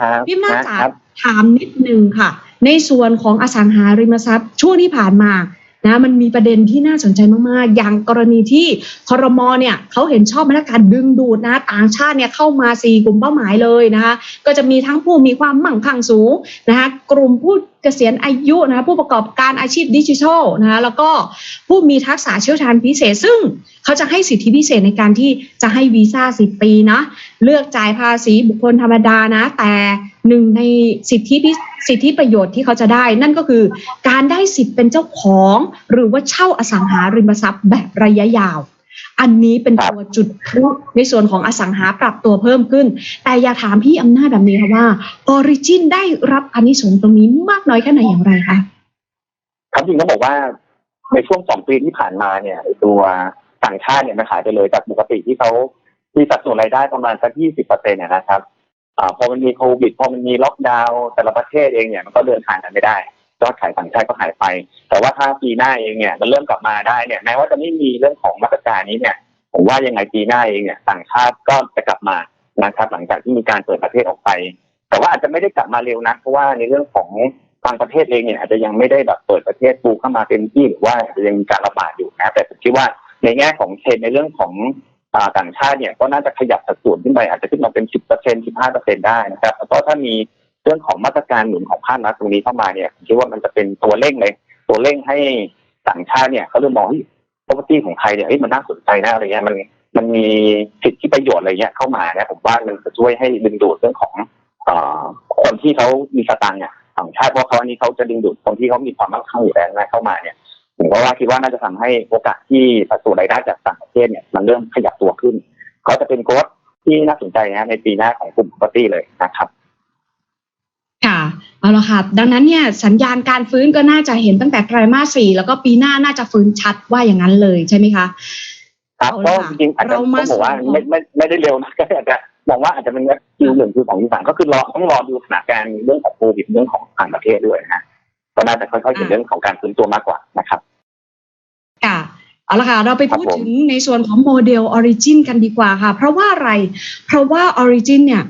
ครับพี่อำนาจจ๋าครับถามนิดนึงค่ะ ในส่วนของอสังหาริมทรัพย์ ช่วงที่ผ่านมานะมันมีประเด็นที่น่าสนใจมาก ๆ อย่างกรณีที่คอรมอเนี่ยเขาเห็นชอบมาตรการดึงดูดนะต่างชาติเนี่ยเข้ามาสี่กลุ่มเป้าหมายเลยนะคะก็จะมีทั้งผู้มีความมั่งคั่งสูงนะคะกลุ่มผู้เกษียณอายุนะคะผู้ประกอบการอาชีพดิจิทัลนะคะแล้วก็ผู้มีทักษะเชี่ยวชาญพิเศษ ซึ่งเขาจะให้สิทธิพิเศษในการที่จะให้วีซ่า10 ปีนะ เลือกจ่ายภาษีบุคคลธรรมดานะ แต่หนึ่งในสิทธิพิสิทธิประโยชน์ที่เขาจะได้ นั่นก็คือการได้สิทธิ์เป็นเจ้าของ หรือว่าเช่าอสังหาริมทรัพย์แบบระยะยาว อันนี้เป็นตัวจุดพลุในส่วนของอสังหาปรับตัวเพิ่มขึ้น แต่อย่าถามพี่อำนาจแบบนี้ค่ะว่าออริจินได้รับอานิสงส์ตรงนี้มากน้อยแค่ไหนอย่างไรคะครับจริงต้องบอกว่าในช่วงสองปีที่ผ่านมาเนี่ยตัวต่างชาติเนี่ยมันหายไปเลยจากปกติที่เขา มีสัดส่วนรายได้ประมาณสักยี่สิบเปอร์เซ็นต์นะครับอ่าพอมันมีโควิดพอมันมีล็อกดาวน์แต่ละประเทศเองเนี่ยมันก็เดินทางกันไม่ได้ยอดขายต่างชาติก็หายไป แต่ว่าถ้าปีหน้าเองเนี่ยมันเริ่มกลับมาได้เนี่ยแม้ว่าจะไม่มีเรื่องของมาตรการนี้เนี่ยผมว่ายังไงปีหน้าเองเนี่ยต่างชาติก็จะกลับมานะครับหลังจากที่มีการเปิดประเทศออกไป แต่ว่าอาจจะไม่ได้กลับมาเร็วนักเพราะว่าในเรื่องของบางประเทศเองเนี่ยอาจจะยังไม่ได้แบบเปิดประเทศปูเข้ามาเต็มที่หรือว่าอาจจะยังมีการระบาดอยู่นะแต่ผมคิดว่าในแง่ของเทรนในเรื่องของ ต่างชาติเนี่ยก็น่าจะขยับสัดส่วนขึ้นไปอาจจะขึ้นมาเป็นสิบเปอร์เซ็นสิบห้าเปอร์เซ็นได้นะครับแล้วก็ถ้ามีเรื่องของมาตรการหนุนของภาครัฐตรงนี้เข้ามาเนี่ยผมคิดว่ามันจะเป็นตัวเร่งเลย ตัวเร่งให้ต่างชาติเนี่ยเขาเริ่มมองที่ property ของไทยเนี่ยเอ้ยมันน่าสนใจนะอะไรเงี้ยมันมันมีสิทธิประโยชน์อะไรเงี้ยเข้ามาเนี่ยผมว่ามันจะช่วยให้ดึงดูดเรื่องของเอ่อคนที่เขามีสตังค์เนี่ยต่างชาติเพราะเขาอันนี้เขาจะดึงดูดคนที่เขามีความมั่งคั่งอยู่แล้วนะเข้ามาเนี่ย ผมก็ว่าคิดว่าน่าจะทำให้โอกาสที่สัดส่วนรายได้จากต่างประเทศเนี่ยมันเริ่มขยับตัวขึ้น ก็จะเป็นโกดที่น่าสนใจนะในปีหน้าของกลุ่ม property เลยนะครับ ค่ะเอาละค่ะ ดังนั้นเนี่ยสัญญาณการฟื้นก็น่าจะเห็นตั้งแต่ไตรมาสสี่แล้วก็ปีหน้าน่าจะฟื้นชัดว่าอย่างนั้นเลยใช่ไหมคะครับเอาก็ละค่ะจริงๆอาจจะเราต้องมาบอกว่าสู่ไม่ไม่ไม่ได้เร็วนะก็อาจจะมองว่าอาจจะเป็นคิวหนึ่งคิวสองคิวสามก็คือรอต้องรอดูสถานการณ์เรื่องของโควิดเรื่องของต่างประเทศด้วยนะฮะก็น่าจะค่อยๆเห็นเรื่องของการฟื้นตัวมากกว่านะครับค่ะ เอาละค่ะ เราไปครับพูดผมถึงในส่วนของโมเดล Origin กันดีกว่าค่ะ เพราะว่าอะไร เพราะว่า Origin เนี่ย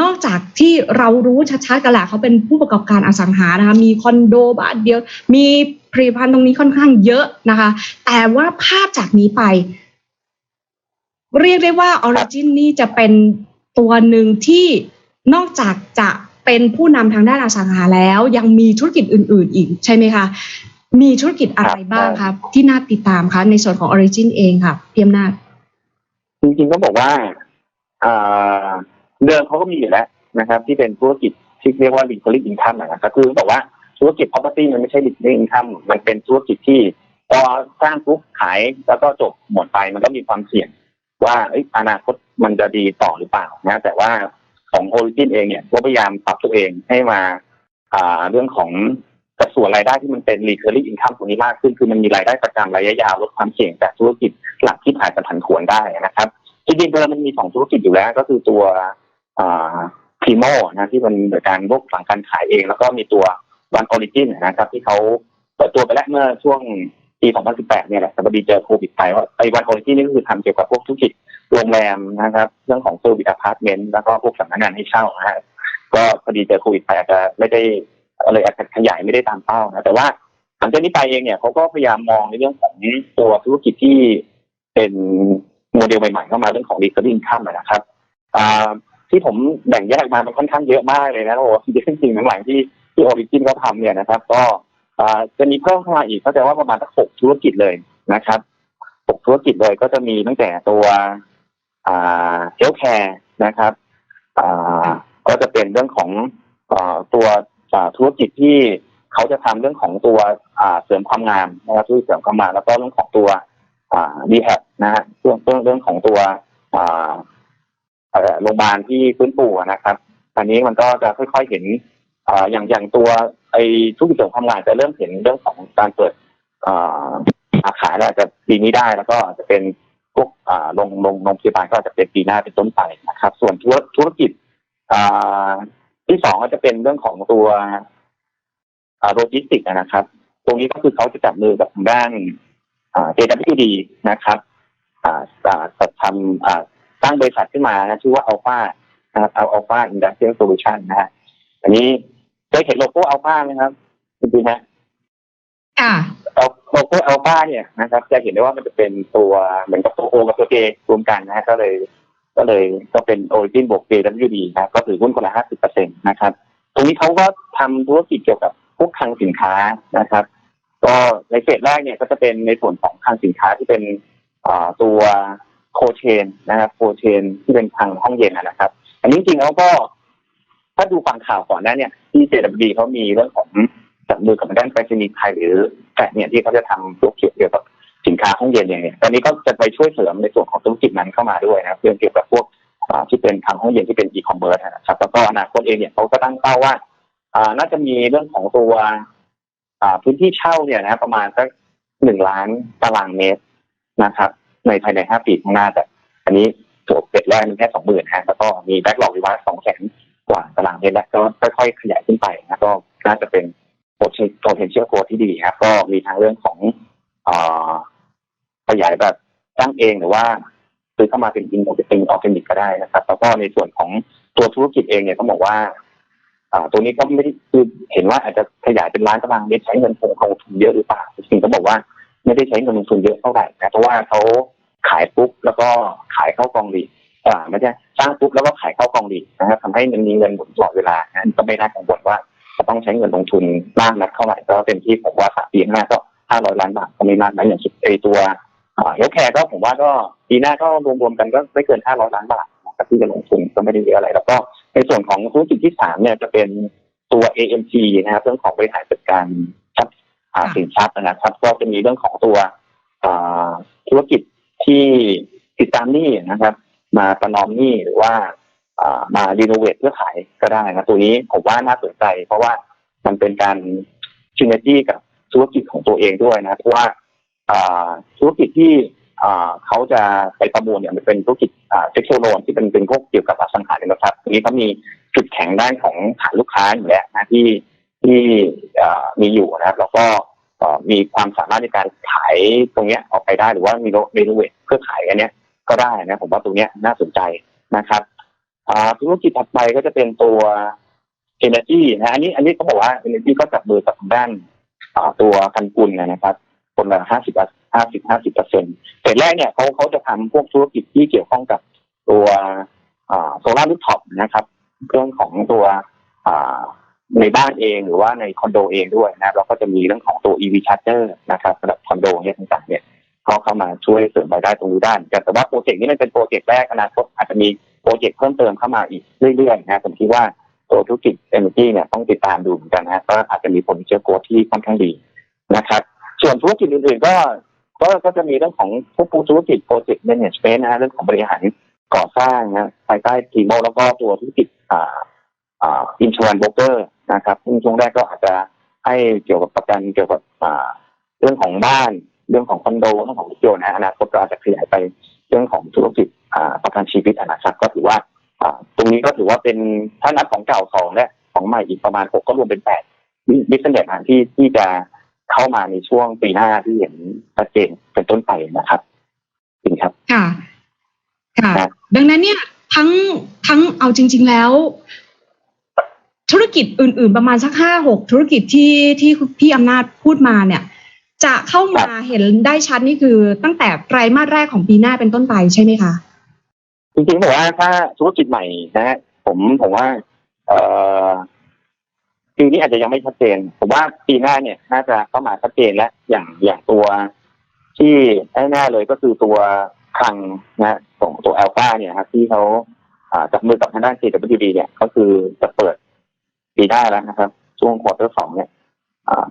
นอกจากที่เรารู้ชัดๆกันแหละเขาเป็นผู้ประกอบการอสังหานะคะมีคอนโดบ้านเดียว มีผลิตภัณฑ์ตรงนี้ค่อนข้างเยอะนะคะ แต่ว่าภาพจากนี้ไป เรียกได้ว่า Origin นี่จะเป็นตัวหนึ่งที่นอกจากจะเป็นผู้นำทางด้านอสังหาแล้ว ยังมีธุรกิจอื่น ๆ อีกใช่ไหมคะ มีธุรกิจอะไรบ้างครับ ที่น่าติดตามคะในส่วนของ Origin เองค่ะเพียมนาจจริงๆก็บอกว่าอ่าเดิมเขาก็มีอยู่แล้วนะครับ ที่เป็นธุรกิจที่เรียกว่า recurring income นะครับคือบอกว่าธุรกิจ property มันไม่ใช่ recurring income มันเป็นธุรกิจที่พอสร้างปุ๊บขายแล้วก็จบหมดไปมันก็มีความเสี่ยง ว่าเอ้ยอนาคตมันจะดีต่อหรือเปล่านะแต่ว่าของ Origin เองเนี่ยก็พยายามปรับตัวเองให้มาอ่าเรื่องของ สัดส่วนรายได้ที่มันเป็น recurring income ตรงนี้มากขึ้น คือมันมีรายได้ประจำระยะยาวลดความเสี่ยงจากธุรกิจหลักที่อาจจะผันผวนได้นะครับจริงๆเดิมมันมีสองธุรกิจอยู่แล้ว ก็คือตัวพรีโมนะที่มันเกิดการพวกฝั่งการขายเอง แล้วก็มีตัววันออริจินนะครับ ที่เขาเปิดตัวไปแล้วเมื่อช่วงปี 2018 เนี่ยแหละแต่พอดีเจอโควิดไปว่าไอ้วันออริจินนี่ก็คือทำเกี่ยวกับพวกธุรกิจโรงแรมนะครับ เรื่องของเซอร์วิสอพาร์ตเมนต์แล้วก็พวกสำนักงานให้เช่านะฮะก็พอดีเจอโควิดไปอาจจะไม่ได้ เลยอาจจะขยายไม่ได้ตามเป้านะแต่ว่าหลังจากนี้ไปเองเนี่ยเขาก็พยายามมองในเรื่องของตัวธุรกิจที่เป็นโมเดลใหม่ๆเข้ามาเรื่องของ recurring income อะนะครับที่ผมแบ่งแยกมามันค่อนข้างเยอะมากเลยนะโอ้โหจริงหลังที่ที่ Origin เขาทำเนี่ยนะครับ ก็จะมีเพิ่มเข้ามาอีกเข้าใจว่าประมาณสักหกธุรกิจเลยนะครับหกธุรกิจเลยก็จะมีตั้งแต่ตัวเฮลแคร์นะครับก็จะเป็นเรื่องของอตัว ธุรกิจที่เขาจะทำเรื่องของตัวเสริมความงามนะครับธุรกิจเสริมความงามแล้วก็เรื่องของตัวดีแฮนะฮะเรื่องเรื่องเรื่องของตัวโรงพยาบาลที่ฟื้นฟูนะครับอันนี้มันก็จะค่อยๆเห็นออย่างอย่างตัวไอ้ธุรกิจเสริมความงามจะเริ่มเห็นเรื่องของการเปิดอาอาขายอาจจะปีนี้ได้แล้วก็จะเป็นพวกโรงโรงโรงพยาบาลก็จะเป็นปีหน้าเป็นต้นไปนะครับ ส่วนธุรธุรกิจ ที่สองก็จะเป็นเรื่องของตัวอ่าโลจิสติกส์นะครับ ตรงนี้ก็คือเขาจะจับมือกับทางด้านอ่า JWD นะครับอ่าอ่าจัดทำอ่าสร้างบริษัทขึ้นมานะชื่อว่าอัลฟานะครับเอาอัลฟาอินดัสเทรียลโซลูชันนะฮะอันนี้เคยเห็นโลโก้อัลฟาไหมครับจริงๆฮะค่ะเอาโลโก้อัลฟาเนี่ยนะครับ จะเห็นได้ว่ามันจะเป็นตัวเหมือนกับตัวโอกับตัวเจรวมกันนะฮะก็เลย ก็เลยก็เป็นโอริจินบวกเจดัดีนะครับก็ถือหุ้นคนละห้าสิบเปอร์เซ็นต์นะครับ ตรงนี้เขาก็ทำธุรกิจเกี่ยวกับพวกคลังสินค้านะครับ ก็ในเฟสแรกเนี่ยก็จะเป็นในส่วนของคลังสินค้าที่เป็นตัวโคเชนนะครับโคเชนที่เป็นคลังห้องเย็นนะครับ อันนี้จริงแล้วก็ถ้าดูฟังข่าวก่อนหน้าเนี่ยที่ JWD เขามีเรื่องของจับมือกับด้านไปรษณีย์ไทยหรือแฟดเนี่ยที่เขาจะทำธุรกิจเกี่ยวกับ สินค้าห้องเย็นอย่างเนี่ยตอนนี้ก็จะไปช่วยเสริมในส่วนของธุรกิจนั้นเข้ามาด้วยนะครับเรื่องเกี่ยวกับพวกที่เป็นทางห้องเย็นที่เป็นอีคอมเมิร์ซนะครับแล้วก็อนาคตเองเนี่ยเขาก็ตั้งเป้าว่าน่าจะมีเรื่องของตัวพื้นที่เช่าเนี่ยนะประมาณสักหนึ่งล้านตารางเมตรนะครับ ในภายในห้าปีข้างหน้าแต่อันนี้ตัวเป็ดแรกมันแค่สองหมื่นฮะแล้วก็มีแบ็กหลอกวิวาสองแสนกว่าตารางเมตรแล้วก็ค่อยๆขยายขึ้นไปนะก็น่าจะเป็น potential growth ที่ดีครับก็มีทางเรื่องของ ขยายแบบตั้งเองหรือว่าซื้อเข้ามาเป็นอินเป็นออร์แกนิกก็ได้นะครับ แล้วก็ในส่วนของตัวธุรกิจเองเนี่ยต้องบอกว่าตัวนี้ก็ไม่ได้คือเห็นว่าอาจจะขยายเป็นล้านตารางเมตรใช้เงินคงลงทุนเยอะหรือเปล่าจริงๆก็บอกว่าไม่ได้ใช้เงินลงทุนเยอะเท่าไหร่นะเพราะว่าเขาขายปุ๊บแล้วก็ขายเข้ากองดีอ่าไม่ใช่สร้างปุ๊บแล้วก็ขายเข้ากองดีนะครับทำให้มันมีเงินหมุนตลอดเวลานะก็ไม่น่ากังวลว่าจะต้องใช้เงินลงทุนมากนักเท่าไหร่ก็เต็มที่ผมว่าสามปีหน้าก็ห้าร้อยล้านบาทก็ไม่มากนะอย่างไอตัว เฮลแคร์ก็ผมว่าก็ปีหน้าก็รวมๆกันก็ไม่เกินห้าร้อยล้านบาทนะครับที่จะลงทุนก็ไม่ได้เยอะอะไร แล้วก็ในส่วนของธุรกิจที่สามเนี่ยจะเป็นตัว AMG นะครับเรื่องของบริหารจัดการทรัพย์อ่าค่ะสินทรัพย์นะครับ ก็จะมีเรื่องของตัวอ่าธุรกิจที่ติดตามหนี้นะครับ มาประนอมหนี้หรือว่าอ่ามารีโนเวทเพื่อขายก็ได้นะตัวนี้ผมว่าน่าสนใจ เพราะว่ามันเป็นการชินเนจี้กับธุรกิจของตัวเองด้วยนะเพราะว่าอ่า ธุรกิจที่เขาจะไปประมูลเนี่ยมันเป็นธุรกิจเซ็กชวลโลนที่เป็นเป็นพวกเกี่ยวกับอสังหาริมทรัพย์ทีนี้เขามีจุดแข็งด้านของฐานลูกค้าอยู่แล้วนะที่ที่มีอยู่นะครับ แล้วก็มีความสามารถในการขายตรงเนี้ยออกไปได้หรือว่ามีรีโนเวทเพื่อขายอันเนี้ยก็ได้นะผมว่าตรงเนี้ยน่าสนใจนะครับธุรกิจถัดไปก็จะเป็นตัว Energy นะอันนี้อันนี้เขาบอกว่า Energy ก็จับมือกับด้านตัวกันกุลนะครับ คนละห้าสิบห้าสิบห้าสิบเปอร์เซ็นต์แต่แรกเนี่ยเขาเขาจะทำพวกธุรกิจที่เกี่ยวข้องกับตัวโซลาร์รูฟท็อปนะครับเรื่องของตัวในบ้านเองหรือว่าในคอนโดเองด้วยนะครับแล้วก็จะมีเรื่องของตัว EV charger นะครับสำหรับคอนโดเนี่ยต่างๆเนี่ยก็เข้ามาช่วยเสริมรายได้ตรงนี้ได้เหมือนกันแต่ว่าโปรเจกต์นี้มันเป็นโปรเจกต์แรกอนาคตอาจจะมีโปรเจกต์เพิ่มเติมเข้ามาอีกเรื่อยๆนะผมคิดว่าตัวธุรกิจ Energy เนี่ยต้องติดตามดูเหมือนกันนะก็อาจจะมีผลเชื้อโกที่ค่อนข้างดีนะครับ ส่วนธุรกิจอื่นๆก็ก็ก็จะมีเรื่องของพวกธุรกิจโปรเจกต์แมネจเมนต์นะฮะเรื่องของบริหารก่อสร้างนะภายใต้ทีโมแล้วก็ตัวธุรกิจอ่าอ่าอินช r ร n นโบรกเกอร์นะครับซึ่งช่วงแรกก็อาจจะให้เกี่ยวกับประกันเกี่ยวกับอ่าเรื่องของบ้านเรื่องของคอนโดเรื่องของรถยนต์นะอนาคตก็อาจจะขยายไปเรื่องของธุรกิจอ่าประกันชีวิตอนะครับก็ถือว่าอ่าตรงนี้ก็ถือว่าเป็นถ้านับของเก่าสองและของใหม่อีกประมาณหกก็รวมเป็นแปดบิสเนสที่ที่จะ เข้ามาในช่วงปีหน้าที่เห็นชัดเจนเป็นต้นไปนะครับจริงครับ ค่ะ ค่ะครับดังนั้นเนี่ย ทั้งทั้งเอาจริง ๆแล้ว ธุรกิจอื่น ๆ ประมาณสักห้าหกธุรกิจที่ที่พี่อำนาจพูดมาเนี่ย จะเข้ามาเห็นได้ชัดนี่คือตั้งแต่ไตรมาสแรกของปีหน้าเป็นต้นไปใช่ไหมคะจริงๆบอกว่าถ้าธุรกิจใหม่นะฮะผมผมว่า เอ่อ ปีนี้อาจจะยังไม่ชัดเจน ผมว่าปีหน้าเนี่ยน่าจะเข้ามาชัดเจนแล้วอย่างอย่างตัวที่แน่ๆเลยก็คือตัวคลังนะของตัวแอลฟาเนี่ยครับที่เขาจับมือกับทางด้าน CWD เนี่ยก็คือจะเปิดปีหน้าแล้วนะครับ ช่วงควอเตอร์สองเนี่ย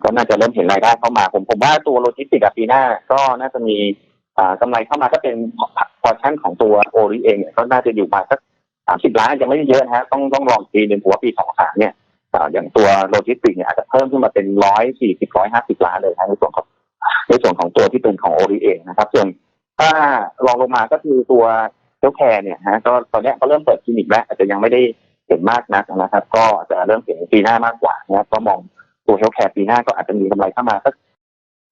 ก็น่าจะเริ่มเห็นรายได้เข้ามา ผมผมว่าตัวโลจิสติกปีหน้าก็น่าจะมีอ่ากำไรเข้ามาก็เป็นพอร์ชั่นของตัวโอริเองเนี่ยก็น่าจะอยู่มาสักสามสิบล้านยังไม่ได้เยอะนะฮะต้องต้องลองอีกปีหนึ่งผมว่าปีสองสามเนี่ย อย่างตัวโลจิสติกส์เนี่ยอาจจะเพิ่มขึ้นมาเป็นร้อยสี่สิบร้อยห้าสิบล้านเลยนะในส่วนของในส่วนของตัวที่เป็นของโอริเองนะครับ ส่วนถ้ารองลงมาก็คือตัวเทลแคร์เนี่ยฮะก็ตอนนี้ก็เริ่มเปิดคลินิกแล้ว อาจจะยังไม่ได้เห็นมากนักนะครับ ก็จะเริ่มเห็นปีหน้ามากกว่านะครับก็มองตัวเฮลแคร์ปีหน้าก็อาจจะมีกำไรเข้ามาสัก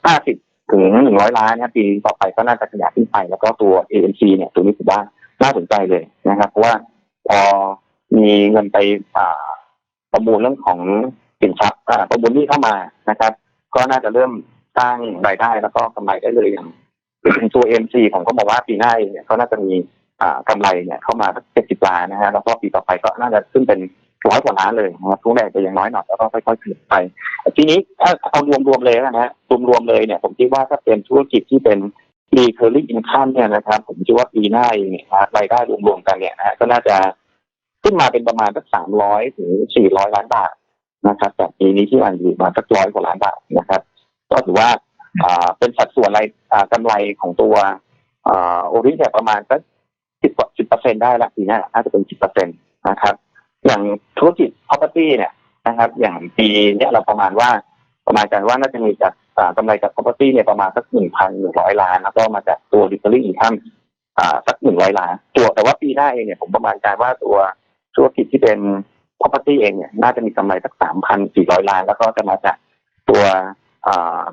ห้าสิบถึงหนึ่งร้อยล้านนี่ยปีต่อไปก็น่าจะขยายขึ้นไป แล้วก็ตัว ANC เนี่ยตัวนี้ถือว่าน่าสนใจเลยนะครับ เพราะว่าพอมีเงินไปอ่า ประมูลเรื่องของสินทรัพย์ประมูลนี้เข้ามานะครับ ก็น่าจะเริ่มสร้างรายได้แล้วก็กำไรได้เลยอย่างตัว MC ผมก็บอกว่าปีหน้าเนี่ยก็น่าจะมีอ่ากำไรเนี่ยเข้ามาสักเจ็ดสิบล้านนะฮะแล้วก็ปีต่อไปก็น่าจะขึ้นเป็นร้อยกว่าล้านเลยนะครับทุกแรกจะยังน้อยหน่อยแล้วก็ค่อยๆขึ้นไป ทีนี้ถ้าเอารวมๆเลยนะฮะรวมๆเลยเนี่ยผมคิดว่าถ้าเป็นธุรกิจที่เป็น recurring income เนี่ยนะครับ ผมคิดว่าปีหน้าเองเนี่ยรายได้รวมๆกันเนี่ยนะฮะก็น่าจะ ขึ้นมาเป็นประมาณสักสามร้อยถึงสี่ร้อยล้านบาทนะครับจากปีนี้ที่มันอยู่มาสักร้อยกว่าล้านบาทนะครับ ก็ถือว่าอ่าเป็นสัดส่วนรายกำไรของตัวอ่าโอริเนี่ยประมาณสักสิบสิบเปอร์เซ็นได้ละปีหน้าน่าจะเป็นสิบเปอร์เซ็นตนะครับ อย่างธุรกิจ property เนี่ยนะครับ อย่างปีเนี้ยเราประมาณว่าประมาณกันว่าน่าจะมีจากกำไรจาก property เนี่ยประมาณสักหนึ่งพันหนึ่งร้อยล้านแล้วก็มาจากตัว recurring income อ่าสักหนึ่งร้อยล้านตัวแต่ว่าปีหน้าเองเนี่ยผมประมาณการว่าตัว ธุรกิจที่เป็น property เองเนี่ยน่าจะมีกำไรสักสามพันสี่ร้อยล้าน แล้วก็จะมาจากตัวอ่า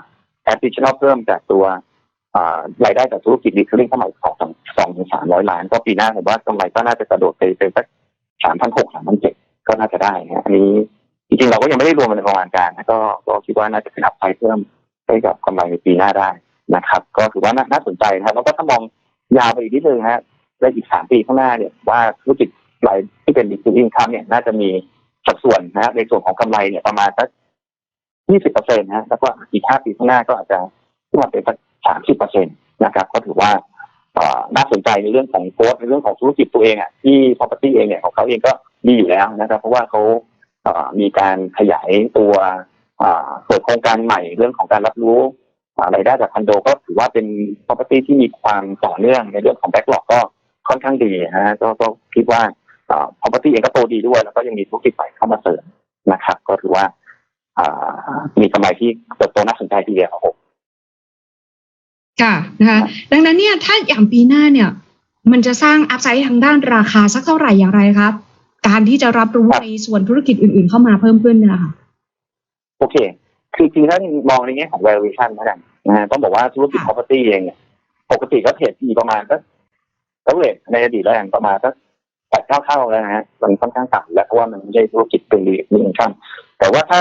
additional เพิ่มจากตัวรายได้จากธุรกิจ recurring เข้ามาอีกสองสองถึงสามร้อยล้าน ก็ปีหน้าผมว่ากำไรก็น่าจะกระโดดไปเป็นสักสามพันหกสามพันเจ็ดก็น่าจะได้นะอันนี้จริงๆเราก็ยังไม่ได้รวมมันในประมาณการก็ก็คิดว่าน่าจะเป็นอัพไซด์เพิ่มให้กับกำไรในปีหน้าได้นะครับ ก็ถือว่าน่าน่าสนใจนะครับแล้วก็ถ้ามองยาวไปอีกนิดนึงฮะในอีกสามปีข้างหน้าเนี่ยว่าธุรกิจ รายที่เป็นดิจิทัลอินคัมเนี่ยน่าจะมีสัดส่วนนะฮะในส่วนของกำไรเนี่ยประมาณสักยี่สิบเปอร์เซ็นต์นะแล้วก็อีกห้าปีข้างหน้าก็อาจจะขึ้นมาเป็นสักสามสิบเปอร์เซ็นต์นะครับ ก็ถือว่าน่าสนใจในเรื่องของโค้ดในเรื่องของธุรกิจตัวเองอะที่ property เองเนี่ยของเขาเองก็ดีอยู่แล้วนะครับ เพราะว่าเขามีการขยายตัวเอ่อเปิดโครงการใหม่เรื่องของการรับรู้รายได้จากคอนโดก็ถือว่าเป็น property ที่มีความต่อเนื่องในเรื่องของ backlog ก็ค่อนข้างดีนะฮะก็คิดว่า property เองก็โตดีด้วย แล้วก็ยังมีธุรกิจใหม่เข้ามาเสริมนะครับ ก็ถือว่าอ่ามีกำไรที่เติบโตน่าสนใจทีเดียวครับผมค่ะนะคะดังนั้นเนี่ยถ้าอย่างปีหน้าเนี่ย มันจะสร้างอัพไซด์ทางด้านราคาสักเท่าไหร่อย่างไรครับ การที่จะรับรู้ครับในส่วนธุรกิจอื่นๆ เข้ามาเพิ่มขึ้นเนี่ยค่ะโอเค คือจริงๆถ้ามองในแง่ของ valuation แล้วกันนะฮะต้องบอกว่าธุรกิจค่ะ property เองเนี่ยปกติก็เทรดทีประมาณสักก็เลทในอดีตแล้วกันประมาณสัก แปดเก้าเท่าแล้วนะฮะมันค่อนข้างต่ำแล้วเพราะว่ามันไม่ใช่ธุรกิจเป็นรีอินคัมแต่ว่าถ้า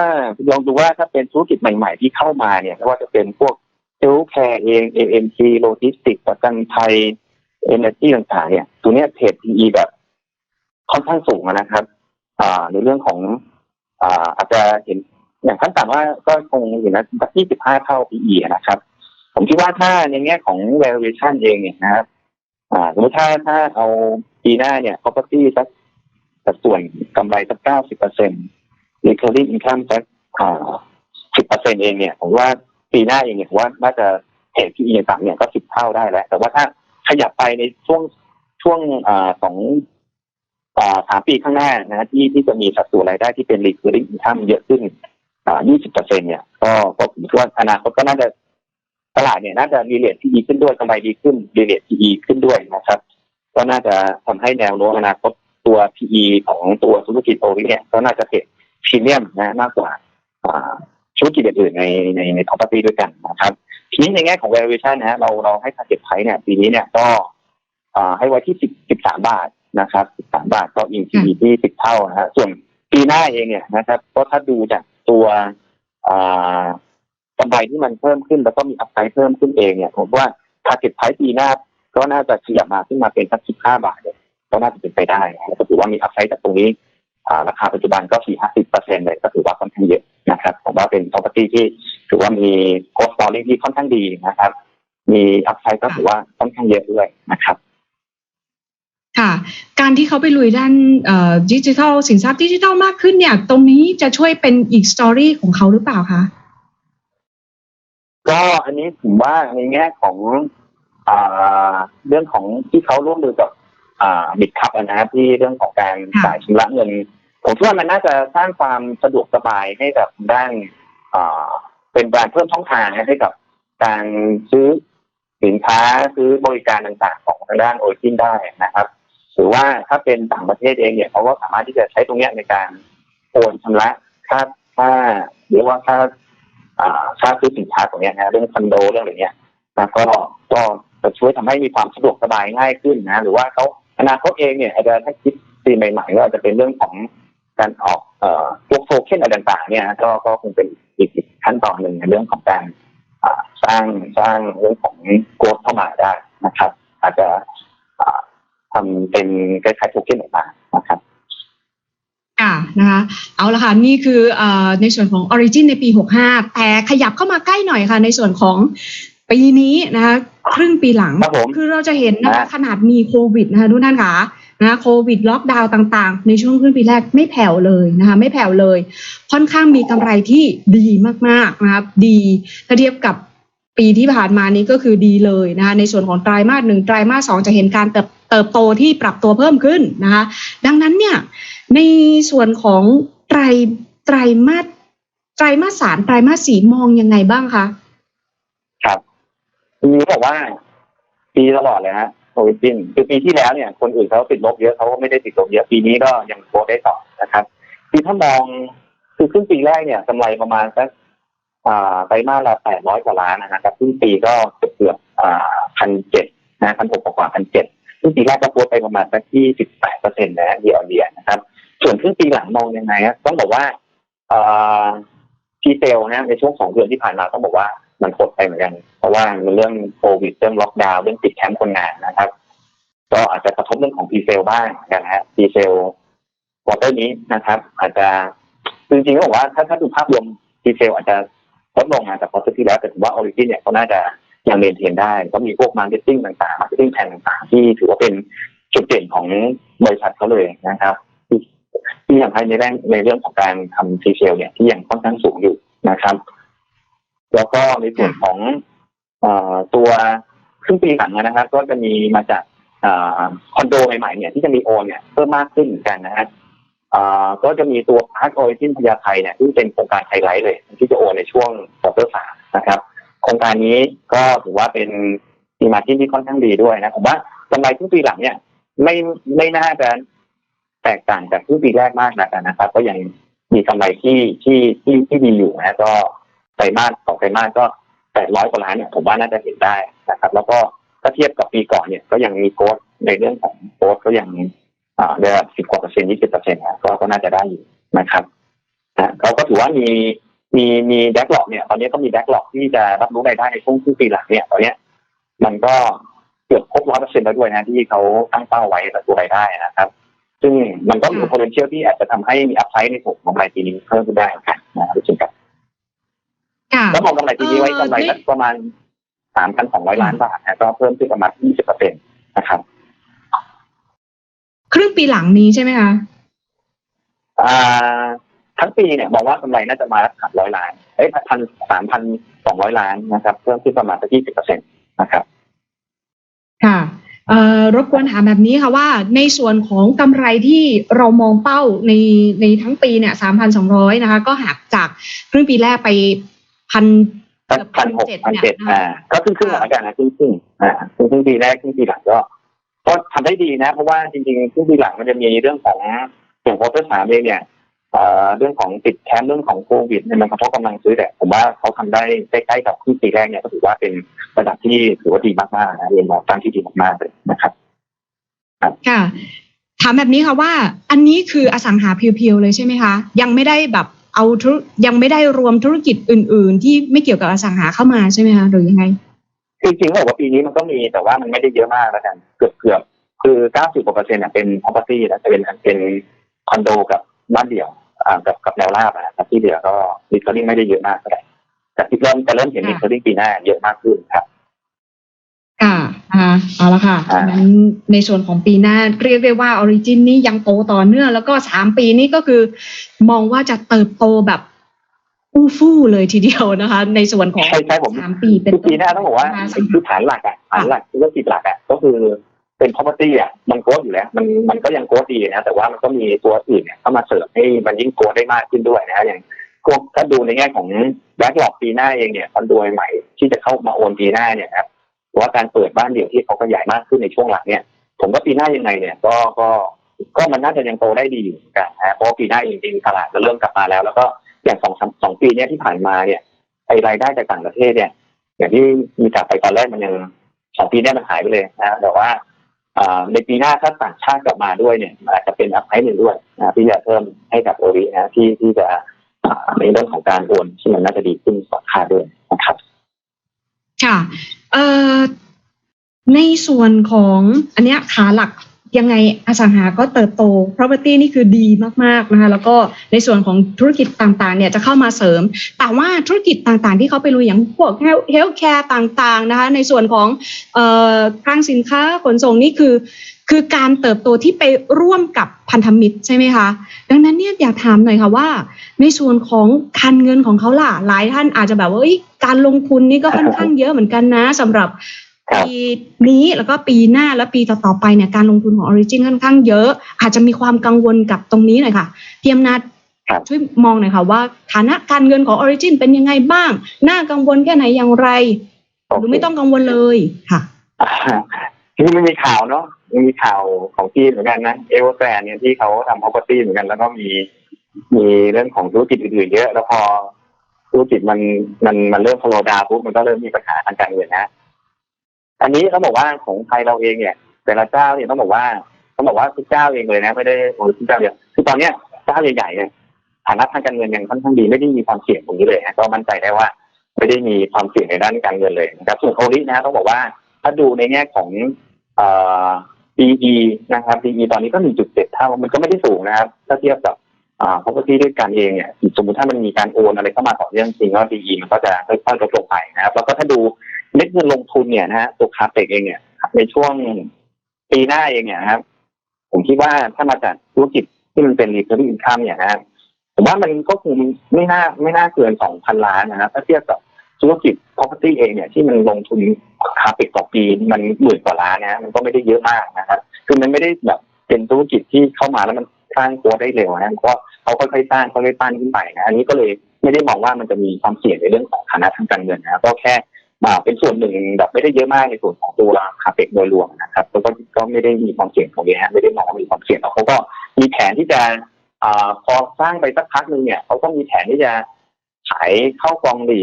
ลองดูว่าถ้าเป็นธุรกิจใหม่ ๆ ที่เข้ามาเนี่ยไม่ว่าจะเป็นพวกเอลแคร์เอง AMC โลจิสติกประกันภัยเอเนจีต่างๆเนี่ยตัวเนี้ยเทรด PE แบบค่อนข้างสูงนะครับ อ่า ในเรื่องของ อ่า อาจจะเห็นอย่างขั้นต่ำว่าก็คงอยู่นะสักยี่สิบห้าเท่า PE นะครับ ผมคิดว่าถ้าในแง่ของ valuation เองเนี่ยนะครับ อ่าสมมติถ้าถ้าเอาปีหน้าเนี่ย property สักสัดส่วนกำไรสักเก้าสิบเปอร์เซ็นต์ recurring income สักอ่าสิบเปอร์เซ็นต์เองเนี่ยผมว่าปีหน้าเองเนี่ยผมว่าน่าจะเห็น PE ต่างเนี่ยก็สิบเท่าได้แล้ว แต่ว่าถ้าขยับไปในช่วงช่วงอ่าสองอ่าสามปีข้างหน้านะที่ที่จะมีสัดส่วนรายได้ที่เป็น recurring income เยอะขึ้นอ่า20เปอร์เซ็นเนี่ย ก็ก็ผมคิดว่าอนาคตก็น่าจะ ลาดเนี่ยน่าจะรีเลทที่ดีขึ้นด้วยกำไรดีขึ้นรีเลทที่ดีขึ้นด้วยนะครับ ก็น่าจะทำให้แนวโน้มอนาคตตัว PE ของตัวธุรกิจโอริเนี่ยก็น่าจะเทรดพรีเมียมนะมากกว่าอ่าธุรกิจอื่นๆในในใน property ด้วยกันนะครับทีนี้ในแง่ของ valuation นะฮะเราเราให้ target price เนี่ยปีนี้เนี่ยก็อ่าให้ไว้ที่สิบสิบสามบาทนะครับสิบสามบาทก็อินทีที่สิบเท่านะฮะส่วนปีหน้าเองเนี่ยนะครับ ก็ถ้าดูจากตัวอ่า กำไรที่มันเพิ่มขึ้น แล้วก็มีอัพไซด์เพิ่มขึ้นเองเนี่ยผมว่า target price ปีหน้าก็น่าจะขยับมาขึ้นมาเป็นสักสิบห้าบาทเนี่ยก็น่าจะเป็นไปได้ก็ถือว่ามีอัพไซด์จากตรงนี้ราคาปัจจุบันก็สี่ห้าสิบเปอร์เซ็นต์เลยก็ถือว่าค่อนข้างเยอะนะครับผมว่าเป็น property ที่ถือว่ามี cost story ที่ค่อนข้างดีนะครับ มีอัพไซด์ก็ถือว่าค่อนข้างเยอะด้วยนะครับค่ะ การที่เขาไปลุยด้านดิจิทัลสินทรัพย์ดิจิทัลมากขึ้นเนี่ย ตรงนี้จะช่วยเป็นอีกสตอรี่ของเขาหรือเปล่าคะ ก็อันนี้ผมว่าในแง่ของอเรื่องของที่เขาร่วมมือกับบิดคับนะครับที่เรื่องของการจ่ายชำระเงินผมคิดว่ามันน่าจะสร้างความสะดวกสบายให้กับด้านเป็นการเพิ่มช่องทางให้กับการซื้อสินค้าซื้อบริการต่างๆ ของทางด้านโอชินได้นะครับ หรือว่าถ้าเป็นต่างประเทศเองเนี่ยเขาก็สามารถที่จะใช้ตรงนี้ในการโอนชำระค่าค่าหรือว่าค่า ค่าซื้อสินค้าตรงนี้นะเรื่องคอนโดเรื่องอะไรเนี้ยนะก็ก็จะช่วยทำให้มีความสะดวกสบายง่ายขึ้นนะ หรือว่าเขาอนาคตเองเนี่ยอาจจะถ้าคิดธีใหม่ๆก็อาจจะเป็นเรื่องของการออกเอ่อพวกโทเค็นอะไรต่างๆเนี่ยก็ก็คงเป็นอีกขั้นตอนหนึ่งในเรื่องของการสร้างสร้างเรื่องของโกดเข้ามาได้นะครับ อาจจะทำเป็นคล้ายๆโทเค็นออกมานะครับ นะคะเอาละค่ะนี่คือเอ่อในส่วนของ Origin ในปี 65 แต่ขยับเข้ามาใกล้หน่อยค่ะ ในส่วนของปีนี้นะคะครึ่งปีหลังครับผมคือเราจะเห็นนะคะนะขนาดมีโควิดนะคะทุกท่านค่ะนะคะโควิดล็อกดาวน์ต่างๆ ในช่วงครึ่งปีแรกไม่แผ่วเลยนะคะไม่แผ่วเลย ค่อนข้างมีกำไรที่ดีมากๆนะครับดีถ้าเทียบกับปีที่ผ่านมานี้ก็คือดีเลยนะคะในส่วนของไตรมาสหนึ่งไตรมาสสองจะเห็นการเติบ เติบโตที่ปรับตัวเพิ่มขึ้นนะคะดังนั้นเนี่ยในส่วนของไตรไตรมาสไตรมาสสามไตรมาสสี่มองยังไงบ้างคะครับมีบอกว่าปีตลอดเลยฮะโอริจินคือปีที่แล้วเนี่ย คนอื่นเขาติดลบเยอะเขาก็ไม่ได้ติดลบเยอะปีนี้ก็ยังโตได้ต่อนะครับคือถ้ามองคือครึ่งปีแรกเนี่ยกำไรประมาณสักอ่าไตรมาสละแปดร้อยกว่าล้านนะครับครึ่งปีก็เกือบเกือบอ่าพันเจ็ดนะพันหกกว่าพันเจ็ด ครึ่งปีแรกก็โตไปประมาณสักที่สิบแปดเปอร์เซ็นต์นะเดียวเดียนะครับ ส่วนครึ่งปีหลังมองยังไงฮะต้องบอกว่าอ่าทีเซลนะในช่วงสองเดือนที่ผ่านมาต้องบอกว่ามันหดไปเหมือนกัน เพราะว่ามันเรื่องโควิดเรื่องล็อกดาวน์เรื่องปิดแคมป์คนงานนะครับ ก็อาจจะกระทบเรื่องของพีเซลบ้างนกันนะฮะพีเซลควอเตอร์นี้นะครับ อาจจะจริงๆก็บอกว่าถ้าถ้าดูภาพรวมพีเซลอาจจะลดลงนะจากควอเตอร์ที่แล้วแต่ผมว่าออริจินเนี่ยก็น่าจะ ยังเมนเทนได้ ก็มีพวกมาร์เก็ตติ้งต่างๆมาร์เก็ตติ้งแผนต่างๆ ที่ถือว่าเป็นจุดเด่นของบริษัทเขาเลยนะครับ ที่ยังให้ในเรื่องในเรื่องของการทำทีเซลเนี่ยที่ยังค่อนข้างสูงอยู่นะครับ แล้วก็ในส่วนของอตัวครึ่งปีหลังนะครับ ก็จะมีมาจากอคอนโดใหม่ๆเนี่ยที่จะมีโอนเนี่ยเพิ่มมากขึ้นเหมือนกันนะฮะก็จะมีตัวพาร์คโอริจินพญาไทเนี่ยที่เป็นโครงการไฮไลท์เลย ที่จะโอนในช่วงควอเตอร์สามนะครับ โครงการนี้ก็ถือว่าเป็นมีมาที่ที่ค่อนข้างดีด้วยนะผมว่ากำไรครึ่งปีหลังเนี่ย ไม่ไม่น่าจะแตกต่างจากครึ่งปีแรกมากนักนะครับ ก็ยังมีกำไรที่ที่ที่ที่ดีอยู่นะก็ไตรมาสสองไตรมาสก็แปดร้อยกว่าล้านเนี่ยผมว่าน่าจะเห็นได้นะครับ แล้วก็ถ้าเทียบกับปีก่อนเนี่ย ก็ยังมีโกดในเรื่องของโกดก็ยังได้สิบกว่าเปอร์เซ็นต์ยี่สิบเปอร์เซ็นต์นะก็ก็น่าจะได้อยู่นะครับนะเขาก็ถือว่ามี มีมีแบ็กหลอกเนี่ยตอนนี้ก็มีแบ็กหลอกที่จะรับรู้รายได้ในช่วงครึ่งปีหลังเนี่ยตอนเนี้ยมันก็เกือบครบร้อยเปอร์เซ็นต์แล้วด้วยนะที่เขาตั้งเป้าไว้กับตัวรายได้นะครับ ซึ่งมันก็มี potential ที่อาจจะทำให้มีอัพไซด์ในส่วนของกำไรปีนี้เพิ่มขึ้นได้ครับนะครับจริงครับค่ะแล้วมองกำไรปีนี้ไว้เอ่อกำไรได้สักประมาณสามพันสองร้อยล้านบาทนะก็เพิ่มขึ้นประมาณยี่สิบเปอร์เซ็นต์นะครับครึ่งปีหลังนี้ใช่ไหมคะอ่า ทั้งปีเนี่ยมองว่ากำไรน่าจะมาสักร้อยล้านเอ้ยพันสามพันสองร้อยล้านนะครับ เพิ่มขึ้นประมาณสักยี่สิบเปอร์เซ็นต์นะครับ ค่ะเอ่อรบกวนถามแบบนี้ค่ะว่า ในส่วนของกำไรที่เรามองเป้าในในทั้งปีเนี่ยสามพันสองร้อยนะคะ ก็หักจากครึ่งปีแรกไปพันสักพันหกพันเจ็ดอ่า ก็ครึ่งครึ่งๆแล้วกันนะครึ่งครึ่งๆอ่าครึ่งครึ่งปีแรกครึ่งปีหลังก็ก็ทำได้ดีนะ เพราะว่าจริงๆครึ่งปีหลังมันจะมีเรื่องของอย่างโคเตอร์สามเองเนี่ย เอ่อเรื่องของติดแคมป์เรื่องของโควิดเนี่ยมันกระทบกำลังซื้อแต่ผมว่าเขาทำได้ใกล้ๆกับครึ่งปีแรกเนี่ยก็ถือว่าเป็นระดับที่ถือว่าดีมากๆนะเรียนมองตั้งที่ดีมากๆเลยนะครับค่ะถามแบบนี้ค่ะว่า อันนี้คืออสังหาเพียวๆเลยใช่ไหมคะ ยังไม่ได้แบบเอาธุรยังไม่ได้รวมธุรกิจอื่น ๆ ที่ไม่เกี่ยวกับอสังหาเข้ามาใช่ไหมคะหรือยังไงคือจริงๆเขาบอกว่าปีนี้มันก็มีแต่ว่ามันไม่ได้เยอะมากแล้วกันเกือบเกือบๆคือ90กว่าเปอร์เซ็นต์เนี่ยเป็น property นะจะเป็นเป็นคอนโดกับบ้านเดี่ยวอ่า กับกับแนวราบนะครับที่เหลือก็รีคอริ่งไม่ได้เยอะมากเท่าไหร่แต่ที่เริ่มจะเริ่มเห็นค่ะรีคอริ่งปีหน้าเยอะมากขึ้นครับค่ะอ่าเอาละค่ะอ่างั้นในส่วนของปีหน้าเรียกได้ว่าออริจินนี้ยังโตต่อเนื่อง แล้วก็สามปีนี้ก็คือ มองว่าจะเติบโตแบบอู้ฟู่เลยทีเดียวนะคะ ในส่วนของใช่ใช่ผมสามปีเป็นคือปีหน้าต้องบอกว่านะคะคือฐานหลักอะฐานหลักธุรกิจหลักอะก็คือ เป็น property อะมันโกดอยู่แล้ว มันมันก็ยังโกดดีนะแต่ว่ามันก็มีตัวอื่นเนี่ยเข้ามาเสริมให้มันยิ่งโกดได้มากขึ้นด้วยนะอย่างพวกถ้าดูในแง่ของแบ็กหลอกปีหน้าเองเนี่ยคอนโดใหม่ที่จะเข้ามาโอนปีหน้าเนี่ยครับหรือว่าการเปิดบ้านเดี่ยวที่เขาขยายมากขึ้นในช่วงหลังเนี่ย ผมว่าปีหน้ายังไงเนี่ย ก็ก็ก็มันน่าจะยังโตได้ดีอยู่เหมือนกันนะเพราะว่าปีหน้าจริงๆตลาดจะเริ่มกลับมาแล้ว แล้วก็อย่างสองสามสองปีเนี้ยที่ผ่านมาเนี่ยไอรายได้จากต่างประเทศเนี่ย อย่างที่มีจากไปตอนแรกมันยังสองปีเนี้ยมันหายไปเลยนะแต่ว่าอ่า ในปีหน้าถ้าต่างชาติกลับมาด้วยเนี่ยอาจจะเป็นอัพไซด์หนึ่งด้วยนะที่จะเพิ่มให้กับโอรินะที่ที่จะในเรื่องของการโอนที่มันน่าจะดีขึ้นกว่าคาดด้วยนะครับ ค่ะเอ่อในส่วนของอันเนี้ยขาหลัก ยังไงอสังหาก็เติบโต property นี่คือดีมากๆนะคะแล้วก็ในส่วนของธุรกิจต่างๆเนี่ยจะเข้ามาเสริม แต่ว่าธุรกิจต่างๆ ที่เขาไปลุยอย่างพวก health care ต่างๆนะคะในส่วนของคลังสินค้าขนส่งนี่คือคือการเติบโตที่ไปร่วมกับพันธมิตรใช่ไหมคะ ดังนั้นเนี่ยอยากถามหน่อยค่ะว่า ในส่วนของการเงินของเขาล่ะหลายท่านอาจจะแบบว่าการลงทุนนี่ก็ค่อนข้างเยอะเหมือนกันนะสำหรับ ปีนี้แล้วก็ปีหน้าและปีต่อๆไปเนี่ยการลงทุนของ Origin ค่อนข้างเยอะ อาจจะมีความกังวลกับตรงนี้หน่อยค่ะพี่อำนาจครับช่วยมองหน่อยค่ะว่าฐานะการเงินของ Origin เป็นยังไงบ้าง น่ากังวลแค่ไหนอย่างไร หรือไม่ต้องกังวลเลยค่ะอ่าที่มันมีข่าวเนาะมันมีข่าวของที่เหมือนกันนะเอเวอร์แกรนเนี่ยที่เขาทำ property เหมือนกัน แล้วก็มีมีเรื่องของธุรกิจอื่นๆเยอะ แล้วพอธุรกิจมันมันมันเริ่มโฟลดาปุ๊บมันก็เริ่มมีปัญหาทางการเงินนะ อันนี้เขาบอกว่าของไทยเราเองเนี่ย แต่ละเจ้าเนี่ยต้องบอกว่าต้องบอกว่าทุกเจ้าเองเลยนะไม่ได้โอ้ทุกเจ้าเดียวคือตอนเนี้ยเจ้าใหญ่ๆเนี่ยฐานะทางการเงินยังค่อนข้างดีไม่ได้มีความเสี่ยงตรงนี้เลยนะก็มั่นใจได้ว่า ไม่ได้มีความเสี่ยงในด้านการเงินเลยนะครับส่วนโอรินะต้องบอกว่าถ้าดูในแง่ของเอ่อ PE นะครับ PE ตอนนี้ก็ 1.7 เท่า มันก็ไม่ได้สูงนะครับ ถ้าเทียบกับอ่า property ด้วยกันเองเนี่ย สมมติถ้ามันมีการโอนอะไรเข้ามาต่อเนื่องจริงก็ PE มันก็จะค่อยๆลดลงไปนะครับ แล้วก็ถ้าดู เม็ดเงินลงทุนเนี่ยนะฮะตัวคาเปกเองเนี่ยในช่วงปีหน้าเองเนี่ยครับผมคิดว่าถ้ามาจากธุรกิจที่มันเป็น recurring income เนี่ยนะฮะผมว่ามันก็คงไม่น่าไม่น่าเกิน2,000ล้านนะครับถ้าเทียบกับธุรกิจ property เองเนี่ยที่มันลงทุนคาปิกต่อปีมันหมื่นกว่าล้านนะมันก็ไม่ได้เยอะมากนะครับคือมันไม่ได้แบบเป็นธุรกิจที่เข้ามาแล้วมันสร้างตัวได้เร็วนะก็เขาค่อยๆสร้างค่อยๆปั้นขึ้นไปนะอันนี้ก็เลยไม่ได้มองว่ามันจะมีความเสี่ยงในเรื่องของฐานะทางการเงินนะก็แค่ เป็นส่วนหนึ่งแบบไม่ได้เยอะมากในส่วนของตัวคาเปกโดยรวมนะครับแล้วก็ก็ไม่ได้มีความเสี่ยงตรงนี้ฮะไม่ได้มองว่ามีความเสี่ยงเขาก็มีแผนที่จะอ่าพอสร้างไปสักพักหนึ่งเนี่ยเขาก็มีแผนที่จะขายเข้ากองหลี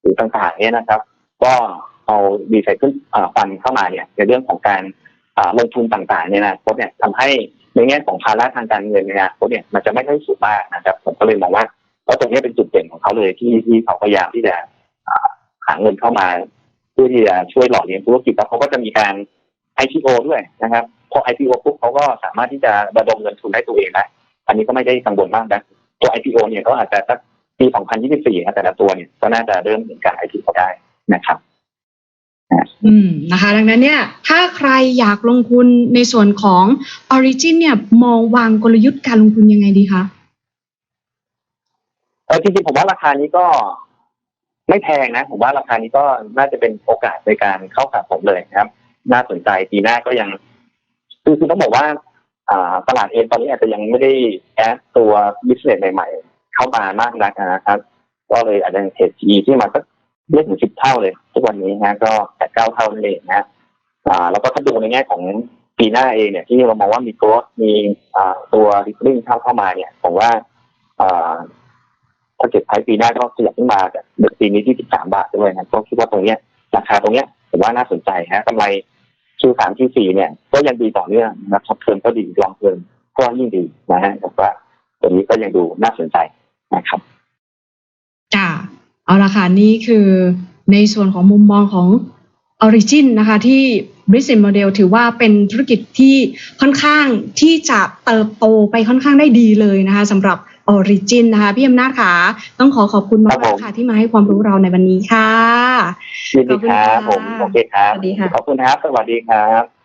หรือต่างๆเนี่ยนะครับ ก็เอาดีไซเคิลฟันเข้ามาเนี่ย ในเรื่องของการอ่าลงทุนต่างๆเนี่ยนะคตเนี่ยทำให้ในแง่ของภาระทางการเงินเนี่ยนะคตเนี่ยมันจะไม่ค่อยสูงมากนะครับ ผมก็เลยมองว่าก็ตรงนี้เป็นจุดเด่นของเขาเลยที่ที่เขาพยายามที่จะ หาเงินเข้ามาเพื่อที่จะช่วยหล่อเลี้ยงธุรกิจแล้วเขาก็จะมีการ IPO ด้วยนะครับพอ IPO ปุ๊บเขาก็สามารถที่จะระดมเงินทุนได้ตัวเองนะอันนี้ก็ไม่ได้กังวลมากนะตัว IPO เนี่ยก็อาจจะสักปี 2024นะแต่ละตัวเนี่ยก็น่าจะเริ่มเห็นการ IPO ได้นะครับอืมนะคะ ดังนั้นเนี่ย ถ้าใครอยากลงทุนในส่วนของ Origin เนี่ยมองวางกลยุทธ์การลงทุนยังไงดีคะเออจริงๆผมว่าราคานี้ก็ ไม่แพงนะ ผมว่าราคานี้ก็น่าจะเป็นโอกาสในการเข้าสะสมเลยนะครับ น่าสนใจปีหน้าก็ยังคือคือต้องบอกว่าอ่าตลาดเองตอนนี้อาจจะยังไม่ได้แอดตัวบิสเนสใหม่ ๆ เข้ามามากนักนะครับ ก็เลยอาจจะเห็น PE ที่มาสักไม่ถึงสิบเท่าเลย ทุกวันนี้นะก็แปดเก้าเท่านั่นเองนะอ่าแล้วก็ถ้าดูในแง่ของปีหน้าเองเนี่ยที่เรามองว่ามีตัวมีอ่าตัวริบลิ่งเข้าเข้ามาเนี่ยผมว่า อ่าถ้าเก็บไพปีหน้าก็ขยับขึ้นมาจากเดือนปีนี้ที่ 13 บาทด้วยนะก็คิดว่าตรงเนี้ยราคาตรงเนี้ยผมว่าน่าสนใจฮะกำไร Q3 Q4 เนี่ย ก็ยังดีต่อเนื่องนะครับช็อตเทอมก็ดีลองเทอมก็ยิ่งดีนะฮะแต่ว่าตัวนี้ก็ยังดูน่าสนใจนะครับจ้าเอาละค่ะนี่คือในส่วนของมุมมองของ Origin นะคะที่ Business Model ถือว่าเป็นธุรกิจที่ค่อนข้างที่จะเติบโตไปค่อนข้างได้ดีเลยนะคะสำหรับ Origin นะคะพี่อำนาจค่ะ ต้องขอขอบคุณครัมากบผมๆค่ะ ที่มาให้ความรู้เราในวันนี้ค่ะยินดีครับขอบคุณค่ะผมโอเคครับสวัสดีค่ะขอบคุณครับสวัสดีครับ